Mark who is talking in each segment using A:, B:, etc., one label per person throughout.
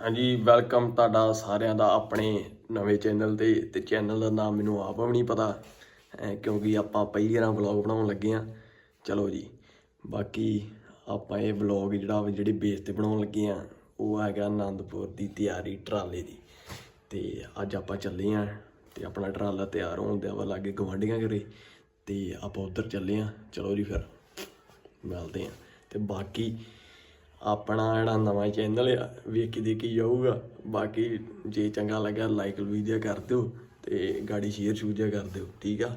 A: ਹਾਂਜੀ ਵੈਲਕਮ ਤੁਹਾਡਾ ਸਾਰਿਆਂ ਦਾ ਆਪਣੇ ਨਵੇਂ ਚੈਨਲ ਤੇ। ਤੇ ਚੈਨਲ ਦਾ ਨਾਮ ਮੈਨੂੰ ਆਪ ਵੀ ਨਹੀਂ ਪਤਾ, ਅਹ, ਕਿਉਂਕਿ ਆਪਾਂ ਪਹਿਲੀ ਵਾਰ ਵਲੌਗ ਬਣਾਉਣ ਲੱਗੇ ਆ ਚਲੋ ਜੀ, ਬਾਕੀ ਆਪਾਂ ਇਹ ਵਲੌਗ ਜਿਹੜਾ ਵਾ ਜਿਹੜੀ ਬੇਸ ਤੇ ਬਣਾਉਣ ਲੱਗੇ ਆ ਉਹ ਹੈਗਾ ਆਨੰਦਪੁਰ ਦੀ ਤਿਆਰੀ ਟਰਾਲੇ ਦੀ। ਤੇ ਅੱਜ ਆਪਾਂ ਚੱਲੇ ਆ ਤੇ ਆਪਣਾ ਟਰਾਲਾ ਤਿਆਰ ਹੋਣ ਦਿਆ ਵਾ ਲਾਗੇ ਗਵਾਂਢੀਆਂ ਘਰੇ। ਤੇ ਆਪਾਂ ਉਧਰ ਚੱਲੇ ਆ ਚਲੋ ਜੀ ਫਿਰ, ਮਿਲਦੇ ਆ ਤੇ ਬਾਕੀ ਆਪਣਾ ਜਿਹੜਾ ਨਵਾਂ ਚੈਨਲ ਆ, ਵੇਖੀ ਦੇਖੀ ਜਾਊਗਾ। ਬਾਕੀ ਜੇ ਚੰਗਾ ਲੱਗਾ ਲਾਈਕ ਵੀ ਵੀਡੀਓ ਕਰ ਦਿਓ ਤੇ ਗਾੜੀ ਸ਼ੇਅਰ ਸ਼ੂਜਾ ਕਰ ਦਿਓ, ਠੀਕ ਆ?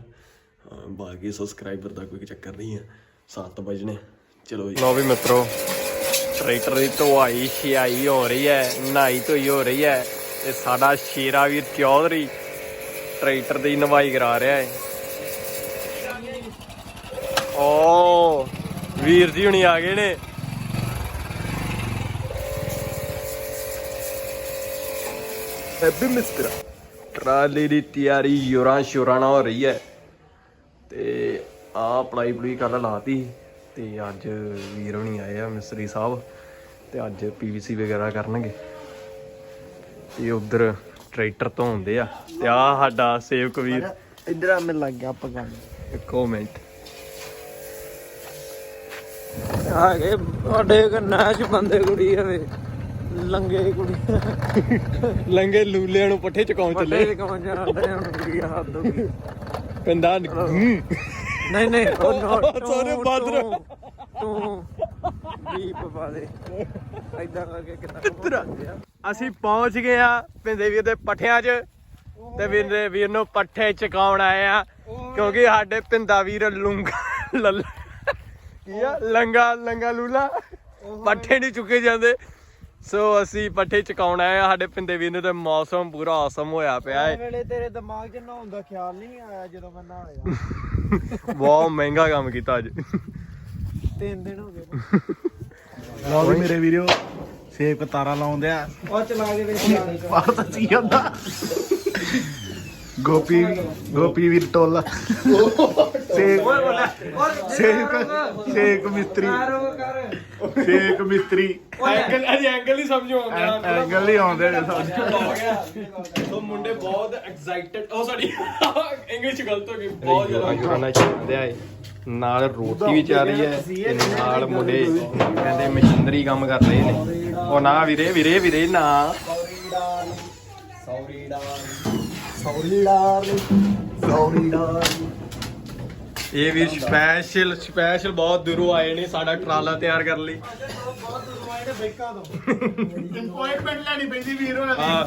A: ਬਾਕੀ ਸਬਸਕ੍ਰਾਈਬਰ ਦਾ ਕੋਈ ਚੱਕਰ ਨਹੀਂ ਆ। 7 ਵਜਣੇ, ਚਲੋ ਜੀ। ਲੋ ਵੀ ਮਿੱਤਰੋ ਟਰੈਕਟਰ ਦੀ ਧੁਆਈ ਛਿਆਈ ਹੋ ਰਹੀ ਹੈ, ਨਹਾਈ ਧੋਈ ਹੋ ਰਹੀ ਹੈ ਤੇ ਸਾਡਾ ਸ਼ੇਰਾ ਵੀਰ ਚੌਧਰੀ ਟਰੈਕਟਰ ਦੀ ਨਵਾਈ ਕਰਾ ਰਿਹਾ ਹੈ। ਓ, ਵੀਰ ਜੀ ਹੁਣੀ ਆ ਗਏ ਨੇ। ਹੈਪੀ ਟਰਾਲੀ ਦੀ ਤਿਆਰੀ ਯੋਰਾਂ ਸ਼ੋਰਾਂ ਨਾਲ ਹੋ ਰਹੀ ਹੈ। ਤੇ ਆ ਪਲਾਈ ਪਲੂਈ ਕੱਲ ਲਾਤੀ। ਤੇ ਅੱਜ ਵੀਰ ਹੁਣੀ ਆਏ ਆ ਮਿਸਤਰੀ ਸਾਹਿਬ। ਤੇ ਅੱਜ ਪੀਵੀਸੀ ਵਗੈਰਾ ਕਰਨਗੇ। ਤੇ ਉਧਰ ਟਰੈਕਟਰ ਧੋਂਦੇ ਆ। ਤੇ ਆ ਸਾਡਾ ਸੇਵਕ ਵੀਰ।
B: ਇੱਧਰ ਆ ਮੈਂ ਲੱਗ ਗਿਆ ਪਕਾਉਣ
A: ਇੱਕੋ ਮਿੰਟ।
B: ਆ ਗਏ ਤੁਹਾਡੇ ਕੰਨਾਂ 'ਚ ਬੰਦੇ ਕੁੜੀ ਆਵੇ ਲੰਗੇ ਕੁੜੀ।
A: ਲੰਗੇ ਲੂਲਿਆਂ ਨੂੰ ਪੱਠੇ ਚਕਾਉਣ
B: ਹੁਣ ਹੱਦ ਹੋ ਗਈ।
A: ਪਿੰਦਾ
B: ਨਹੀਂ ਨਹੀਂ ਉਹ
A: ਸੋਨੇ ਬਾਦਰ।
B: ਤੂੰ ਬੀਪ ਪਾ ਦੇ। ਐਦਾਂ ਕਰਕੇ ਕਿੰਨਾ
A: ਅਸੀਂ ਪਹੁੰਚ ਗਏ ਆ ਪਿੰਦੇ ਵੀਰ ਦੇ ਪੱਠਿਆਂ 'ਚ। ਤੇ ਵੀਰ ਵੀਰ ਨੂੰ ਪੱਠੇ ਚਕਾਉਣ ਆਏ ਆ ਕਿਉਂਕਿ ਸਾਡੇ ਪਿੰਦਾ ਵੀਰ ਲੁੰਗਾ ਲੱਲ ਕੀ ਆ? ਲੰਗਾ ਲੰਗਾ ਲੂਲਾ। ਪੱਠੇ ਨਹੀਂ ਚੁੱਕੇ ਜਾਂਦੇ। ਸੋ ਅਸੀਂ ਪੱਠੇ ਚਕਾਉਣ ਆਏ ਆ ਸਾਡੇ ਪਿੰਦੇ ਵੀਰ ਨੂੰ ਤੇ ਮੌਸਮ ਪੂਰਾ ਔਸਮ ਹੋਇਆ ਪਿਆ ਹੈ।
B: ਵੇਲੇ ਤੇਰੇ ਦਿਮਾਗ 'ਚ ਨਹਾਉਣ ਦਾ ਖਿਆਲ ਨਹੀਂ ਆਇਆ ਜਦੋਂ ਮੈਂ ਨਹਾਇਆ।
A: ਬਹੁਤ ਮਹਿੰਗਾ ਕੰਮ ਕੀਤਾ ਅੱਜ।
B: ਤਿੰਨ ਦਿਨ ਹੋ ਗਏ।
C: ਲਓ ਵੀ ਮੇਰੇ ਵੀਰੋ ਸੇਬ ਤਾਰਾ ਲਾਉਂਦੇ ਆ।
B: ਉਹ ਚਲਾ ਕੇ ਵੇਖ
C: ਬਾਹਰ ਤਾਂ ਜਾਂਦਾ। ਗੋਪੀ ਗੋਪੀ ਵੀਰ ਟੋਲਾ। ਸੇਕ ਸੇਕ ਮਿਸਤਰੀ। ਸੇਕ ਮਿਸਤਰੀ
A: ਐਂਗਲ ਅਜੇ ਐਂਗਲ ਨਹੀਂ ਸਮਝੋ
C: ਐਂਗਲ ਨਹੀਂ ਆਉਂਦੇ ਨੇ ਸਮਝ
A: ਹੋ ਸੋ ਮੁੰਡੇ ਬਹੁਤ ਐਕਸਾਈਟਡ ਉਹ ਸਾਡੀ ਇੰਗਲਿਸ਼ ਗਲਤ ਹੋ ਗਈ। ਬਹੁਤ ਜ਼ਿਆਦਾ ਜੁਰਾਨਾ ਚਾਹੁੰਦੇ ਆ ਨਾਲ ਰੋਟੀ ਵੀ ਚੱਲ ਰਹੀ ਹੈ ਤੇ ਨਾਲ ਮੁੰਡੇ ਕਹਿੰਦੇ ਮਸ਼ੀਨਰੀ ਕੰਮ ਕਰ ਰਹੇ ਨੇ। ਉਹ ਨਾ ਵੀਰੇ ਵੀਰੇ ਵੀਰੇ ਨਾ। ਇਹ ਵੀ ਸਪੈਸ਼ਲ ਸਪੈਸ਼ਲ ਬਹੁਤ ਦੂਰੋਂ ਆਏ ਨੇ ਸਾਡਾ ਟਰਾਲਾ ਤਿਆਰ ਕਰਨ ਲਈ।
C: ਅਪਾਇੰਟਮੈਂਟ ਲੈਣੀ ਪੈਂਦੀ ਵੀਰ ਉਹਨਾਂ
A: ਹਾਂ।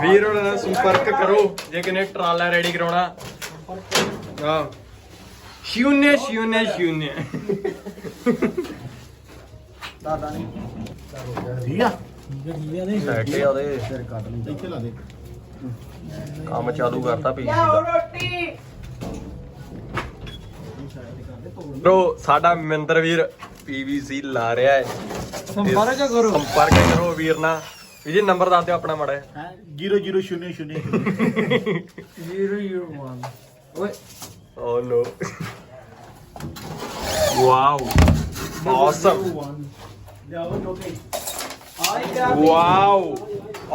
A: ਵੀਰ ਉਹਨਾਂ ਨਾਲ ਸੰਪਰਕ ਕਰੋ ਜੇ ਕਿਨੇ ਟਰਾਲਾ ਰੈਡੀ ਕਰਾਉਣਾ। ਹਾਂ। ਸ਼ੂਨਿਆ ਸ਼ੂਨਿਆ ਸ਼ੂਨਿਆ।
C: ਠੀਕ ਆ
A: ਸੈਟ ਆ ਉਹਦੇ।
C: ਇੱਥੇ ਲਾ ਦੇ।
A: ਕੰਮ ਚਾਲੂ ਕਰਤਾ ਪੀਸੀ ਦਾ। ਬ్రో ਸਾਡਾ ਮਹਿੰਦਰ ਵੀਰ ਪੀਵੀਸੀ ਲਾ ਰਿਹਾ ਹੈ
B: ਸੰਪਰਕ ਕਰੋ
A: ਸੰਪਰਕ ਕਰੋ ਵੀਰ ਨਾਲ ਵੀ ਜੀ ਨੰਬਰ ਦੱਸ ਦਿਓ ਆਪਣਾ ਮਾੜਾ।
C: 0000
B: 001 ਓਏ
A: Oh no. wow. Awesome.
C: ਲਿਆਓ ਟੋਕੇ
A: Wow.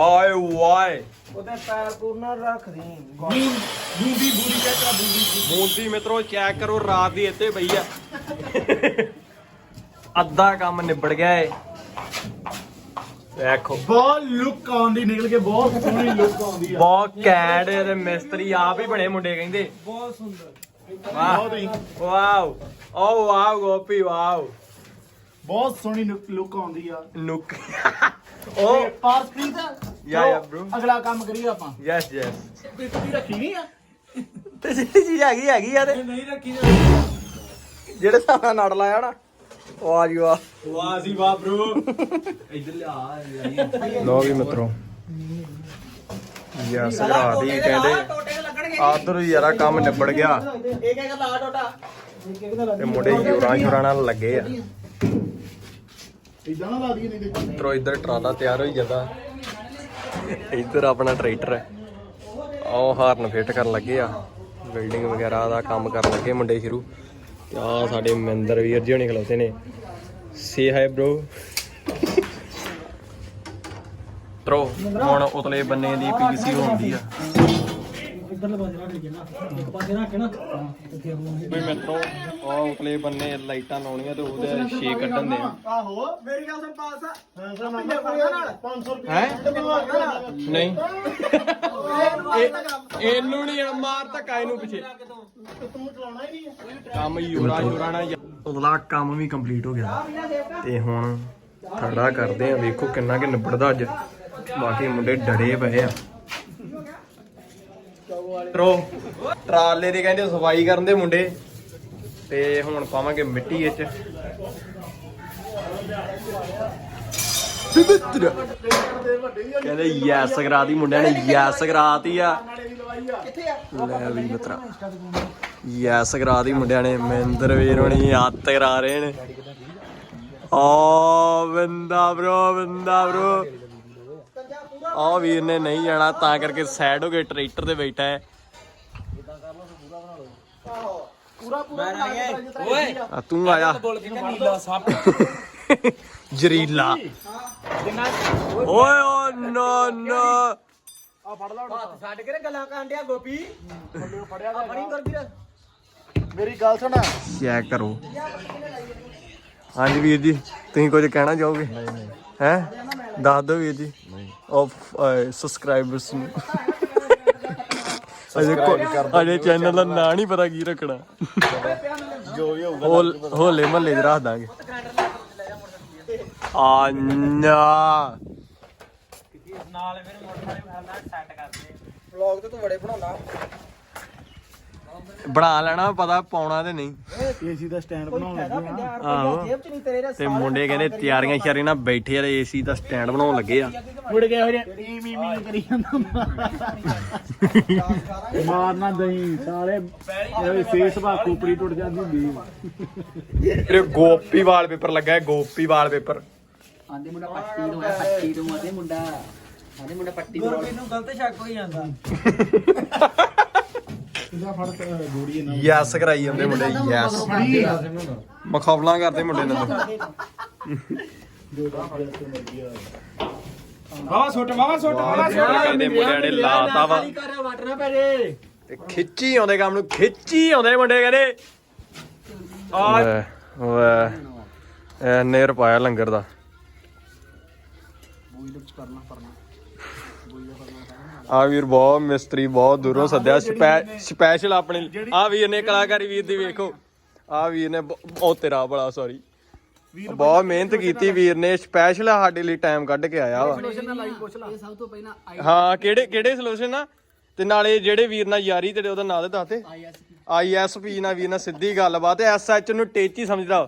A: Oi, why?
B: ਉਹਦੇ ਪੈਰ ਪੂਰਨਾ ਰੱਖ ਦੀ
C: ਬੂੰਦੀ ਬੂੰਦੀ ਚੱਕਾ ਬੂੰਦੀ
A: ਮੂੰਦੀ ਮਿੱਤਰੋ ਚੈੱਕ ਕਰੋ ਰਾਤ ਦੀ ਇੱਥੇ ਪਈ ਆ। ਅੱਧਾ ਕੰਮ ਨਿਬੜ ਗਿਆ ਏ। ਦੇਖੋ।
C: ਬਹੁਤ ਲੁੱਕ ਆਉਂਦੀ ਨਿਕਲ ਕੇ ਬਹੁਤ ਸੋਹਣੀ ਲੁੱਕ ਆਉਂਦੀ ਆ।
A: ਬਹੁਤ ਕੈਡ ਤੇ ਮਿਸਤਰੀ ਆਪ ਹੀ ਬਣੇ ਮੁੰਡੇ ਕਹਿੰਦੇ।
B: ਬਹੁਤ ਸੁੰਦਰ।
A: ਵਾਹ।
C: ਬਹੁਤ ਹੀ।
A: Wow. Oh wow Gopi wow.
C: ਬਹੁਤ ਸੋਹਣੀ ਲੁੱਕ ਆਉਂਦੀ ਆ।
A: ਨੁਕ ਓ।
C: ਪਾਰਸਪ੍ਰੀਤ
A: ਯਾ ਯਾ ਬ్రో
C: ਅਗਲਾ ਕੰਮ ਕਰੀਏ ਆਪਾਂ।
A: ਯੈਸ ਯੈਸ
C: ਪਿੱਛੇ ਰੱਖੀ ਨਹੀਂ ਆ?
A: ਤੇ ਜਿਹੜੀ ਚੀਜ਼ ਹੈਗੀ ਹੈਗੀ ਆ ਤੇ।
B: ਨਹੀਂ ਰੱਖੀ
A: ਜਿਹੜੇ ਸਾਰਾ ਨੜ ਲਾਇਆ ਨਾ ਵਾਹ ਜੀ ਵਾਹ ਵਾਹ ਜੀ ਵਾਹ ਬ్రో ਇੱਧਰ ਲਿਆ ਲੋ ਵੀ ਮਿੱਤਰੋ। ਯਸ ਰਾਤ ਹੀ ਕਹਿੰਦੇ ਆਦਰ ਯਾਰਾ ਕੰਮ ਨਿਬੜ ਗਿਆ।
B: ਇੱਕ ਇੱਕ ਲਾ ਟੋਟਾ।
A: ਤੇ ਮੁੰਡੇ ਨਾਲ ਲੱਗੇ ਆ।
C: ਇਦਾਂ ਨਾ ਲਾ ਦਈਏ ਨਹੀਂ ਤੇ।
A: ਮਿੱਤਰੋ ਇੱਧਰ ਟਰਾਲਾ ਤਿਆਰ ਹੋਈ ਜਾਂਦਾ। ਇੱਧਰ ਆਪਣਾ ਟਰੈਕਟਰ ਹੈ। ਆਹ ਹਾਰਨ ਫਿੱਟ ਕਰਨ ਲੱਗੇ ਆ। ਬਿਲਡਿੰਗ ਵਗੈਰਾ ਦਾ ਕੰਮ ਕਰਨ ਲੱਗੇ ਮੁੰਡੇ ਸ਼ੁਰੂ। ਤੇ ਆ ਸਾਡੇ ਮਹਿੰਦਰ ਵੀਰ ਜੀ ਹੋਣੀ ਖਲੋਤੇ ਨੇ। ਸੇ ਹਾਈ ਬ్రో ਮਿੱਤਰੋ ਹੁਣ ਉਤਲੇ ਬੰਨੇ ਦੀ ਪੀਸੀ ਹੁੰਦੀ ਆ। ਵੀ ਮਿੱਤਰੋ ਉਹ ਉਤਲੇ ਬੰਨੇ ਲਾਈਟਾਂ ਲਾਉਣੀਆਂ ਤੇ ਉਹਦੇ ਛੇ ਕੱਢਣ ਦੇ
C: ਆਹੋ ਮੇਰੀ ਗੱਲ ਸੁਣ ਪਾਸ ਆ। ਨਾਲ? 500 ਰੁਪਏ
A: ਹੈ? ਨਹੀਂ। ਇਹ- ਇਹਨੂੰ ਨਹੀਂ ਮਾਰ ਧੱਕਾ ਇਹਨੂੰ ਪਿੱਛੇ
C: ਤੂੰ ਚਲਾਉਣਾ ਹੀ ਨਹੀਂ
A: ਕੰਮ ਯੂਰਾ ਯੂਰਾ ਨਾ ਉਹਦਾ ਕੰਮ ਵੀ ਕੰਪਲੀਟ ਹੋ ਗਿਆ। ਤੇ ਹੁਣ ਥੜਾ ਕਰਦੇ ਆ ਵੇਖੋ ਕਿੰਨਾ ਕਿ ਨਿਬੜਦਾ ਅੱਜ। ਬਾਕੀ ਮੁੰਡੇ ਡੜੇ ਪਏ ਆ। ਟਰੋ ਟਰਾਲੇ ਦੇ ਕਹਿੰਦੇ ਸਫ਼ਾਈ ਕਰਨ ਦੇ ਮੁੰਡੇ। ਤੇ ਹੁਣ ਪਾਵਾਂਗੇ ਮਿੱਟੀ ਵਿੱਚ ਕਹਿੰਦੇ ਯੈਸ ਕਰਾਤੀ ਮੁੰਡਿਆਂ ਨੇ ਯੈਸ ਕਰਾਤੀ ਆ। ਲੈ ਵੀ ਮਿੱਤਰਾ। ਯੈਸ ਕਰਾਤੀ ਮੁੰਡਿਆਂ ਨੇ ਮਹਿੰਦਰ ਵੀਰ ਹੋਣੀ ਹੱਥ ਕਰਾ ਰਹੇ ਨੇ। ਓ ਬੰਦਾ ਬ్రో ਬੰਦਾ ਬ్రో ਆ ਵੀਰ ਨੇ ਨਹੀਂ ਜਾਣਾ ਤਾਂ ਕਰਕੇ ਸਾਈਡ ਹੋ ਕੇ ਟਰੈਕਟਰ ਤੇ ਬੈਠਾ ਹੈ।
B: ਓਏ।
A: ਆ। ਤੂੰ ਆਇਆ
B: ਬੋਲ ਕੇ ਨੀਲਾ ਸੱਪ
A: ਜਰੀਲਾ। ਓਏ ਓ ਨੋ ਨੋ।
B: ਹੱਥ ਛੱਡ ਕੇ ਗੱਲਾਂ ਕਾਂਡਿਆ ਗੋਪੀ। ਆਪਣੀ ਕਰ ਵੀਰ
C: ਮੇਰੀ ਗੱਲ ਸੁਣ।
A: ਚੈੱਕ ਕਰੋ। ਹਾਂਜੀ ਵੀਰ ਜੀ ਤੁਸੀਂ ਕੁਝ ਕਹਿਣਾ ਚਾਹੋਗੇ? ਹੈ? ਦੱਸ ਦਿਓ ਵੀਰ ਜੀ। ਆਫ ਸਬਸਕ੍ਰਾਈਬਰਸ ਨੂੰ। ਅਜੇ ਕੋ- ਅਜੇ ਚੈਨਲ ਦਾ ਨਾਂ ਨਹੀਂ ਪਤਾ ਕੀ ਰੱਖਣਾ।
C: ਜੋ ਵੀ ਹੋਊਗਾ
A: ਹੋਲ ਹੋਲੇ ਮਹੱਲੇ 'ਚ ਰੱਖ ਦਾਂਗੇ। ਆਨਾ
B: ਨਾਲ ਮੇਰੇ ਮੋਟਰਸਾਈਕਲ ਫੜਨਾ ਸੈੱਟ ਕਰਦੇ ਵਲੌਗ ਤੇ ਤੂੰ ਬੜੇ ਬਣਾਉਣਾ
A: ਬਣਾ ਲੈਣਾ ਪਤਾ ਪਾਉਣਾ ਤੇ ਨਹੀਂ।
C: ਏਸੀ ਦਾ ਸਟੈਂਡ ਬਣਾਉਣ ਲੱਗੇ ਆ।
A: ਆਹੋ।
B: ਜੇਬ ਚ ਨਹੀਂ ਤੇਰੇ
A: ਤੇ ਮੁੰਡੇ ਕਹਿੰਦੇ ਤਿਆਰੀਆਂ ਸ਼ਿਆਰੀਆਂ ਨਾਲ ਬੈਠੇ ਆ ਏਸੀ ਦਾ ਸਟੈਂਡ ਬਣਾਉਣ ਲੱਗੇ ਆ।
C: ਮੁੜ ਗਿਆ ਹੋ ਟੀ ਮੀ ਮੀ ਕਰੀ ਜਾਂਦਾ ਮਾਰਨਾ ਦਈ ਸਾਲੇ। ਇਹ ਫੇਸ ਬਾ ਕੋਪਰੀ ਟੁੱਟ ਜਾਂਦੀ ਹੁੰਦੀ
A: ਇਹ ਗੋਪੀ ਵਾਲਪੇਪਰ ਲੱਗਾ ਹੈ ਗੋਪੀ ਵਾਲਪੇਪਰ।
D: ਆਂਦੇ ਮੁੰਡਾ ਪੱਟੀ ਤੋਂ ਆ ਪੱਟੀ ਤੋਂ ਆਂਦੇ ਮੁੰਡਾ ਆਂਦੇ ਮੁੰਡਾ ਪੱਟੀ ਤੋਂ
B: ਗੁਰਪ੍ਰੀਤ ਨੂੰ ਗਲਤ ਸ਼ੱਕ ਹੋਈ ਜਾਂਦਾ।
A: ਯੈਸ ਕਰਾਈ ਜਾਂਦੇ ਮੁੰਡੇ ਯੈਸ ਮਖੌਲਾਂ ਕਰਦੇ ਮੁੰਡੇ ਨਾਲ।
B: ਵਾਵਾ ਛੋਟ ਵਾਵਾ ਛੋਟ ਵਾਵਾ
A: ਕਹਿੰਦੇ ਮੁੰਡਿਆਂ ਨੇ ਲਾਤਾ ਵਾ। ਤੇ ਖਿੱਚੀ ਆਉਂਦੇ ਕੰਮ ਨੂੰ ਖਿੱਚੀ ਆਉਂਦੇ ਮੁੰਡੇ ਕਹਿੰਦੇ। ਓਏ ਓਏ ਐਨੇ ਰੁਪਾਇਆ ਲੰਗਰ ਦਾ। ਆ ਵੀਰ ਬਹੁਤ ਮਿਸਤਰੀ ਬਹੁਤ ਦੂਰੋਂ ਸੱਦਿਆ। ਸਪੈਸ਼ਲ ਆਪਣੇ ਆ ਵੀਰ ਨੇ ਕਲਾਕਾਰੀ ਵੀਰ ਦੀ ਵੇਖੋ। ਆ ਵੀਰ ਨੇ ਉਹ ਤੇਰਾ ਬੜਾ ਸੌਰੀ ਬਹੁਤ ਮਿਹਨਤ ਕੀਤੀ ਵੀਰ ਨੇ। ਸਪੈਸ਼ਲ ਸਾਡੇ ਲਈ ਟਾਈਮ ਕੱਢ ਕੇ ਆਇਆ ਵਾ।
D: ਤੋਂ
A: ਹਾਂ ਕਿਹੜੇ ਕਿਹੜੇ ਸੋਲੂਸ਼ਨ ਆ? ਤੇ ਨਾਲੇ ਜਿਹੜੇ ਵੀਰ ਨਾਲ ਯਾਰੀ ਤੇਰੇ ਉਹਦਾ ਨਾਂ ਦੇ। ਦੱਸ ਦੇ ਆਈਐਸਪੀ ਨਾਲ ਵੀਰ ਨਾਲ ਸਿੱਧੀ ਗੱਲਬਾਤ। ਐਸਐਚ ਨੂੰ ਟੇਚੀ ਸਮਝਦਾ